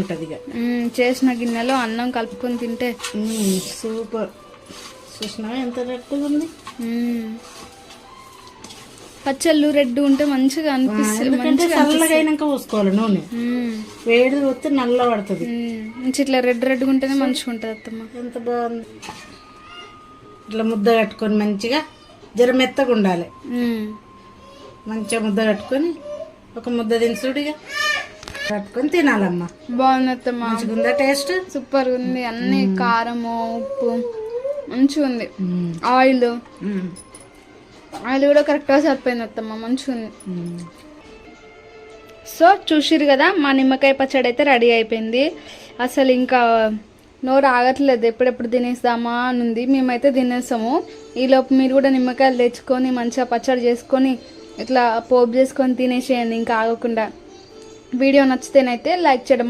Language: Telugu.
ఉంటుంది ఇక చేసిన గిన్నెలో అన్నం కలుపుకొని తింటే సూపర్. చూసినావా ఎంత రెడ్గా ఉంది. పచ్చళ్ళు రెడ్ ఉంటే మంచిగా అనిపిస్తుంది పోసుకోవాలి నూనె. వేడి వస్తే నల్ల పడుతుంది. ఇట్లా రెడ్ రెడ్గా ఉంటేనే మంచిగా ఉంటుంది అత్తమ్మ. ఎంత బాగుంది. ఇట్లా ముద్ద కట్టుకొని మంచిగా జర మెత్తగా ఉండాలి. మంచిగా ముద్ద కట్టుకొని ఒక ముద్ద దినుసుడిగా కట్టుకొని తినాలమ్మా. బాగుంది అత్తమ్మ మంచిగా ఉందా టేస్ట్? సూపర్ ఉంది అన్ని కారము ఉప్పు మంచిగా ఉంది ఆయిల్. ఆయిల్ కూడా కరెక్ట్గా సరిపోయింది అత్తమ్మ మంచిగా ఉంది సో చూసిరు కదా మా నిమ్మకాయ పచ్చడి అయితే రెడీ అయిపోయింది. అసలు ఇంకా నోరు ఆగట్లేదు ఎప్పుడెప్పుడు తినేస్తామా అని ఉంది మేమైతే తినేస్తాము ఈలోపు మీరు కూడా నిమ్మకాయలు తెచ్చుకొని మంచిగా పచ్చడి చేసుకొని ఇట్లా పోపు చేసుకొని తినేసేయండి ఇంకా ఆగకుండా. వీడియో నచ్చితేనైతే లైక్ చేయడం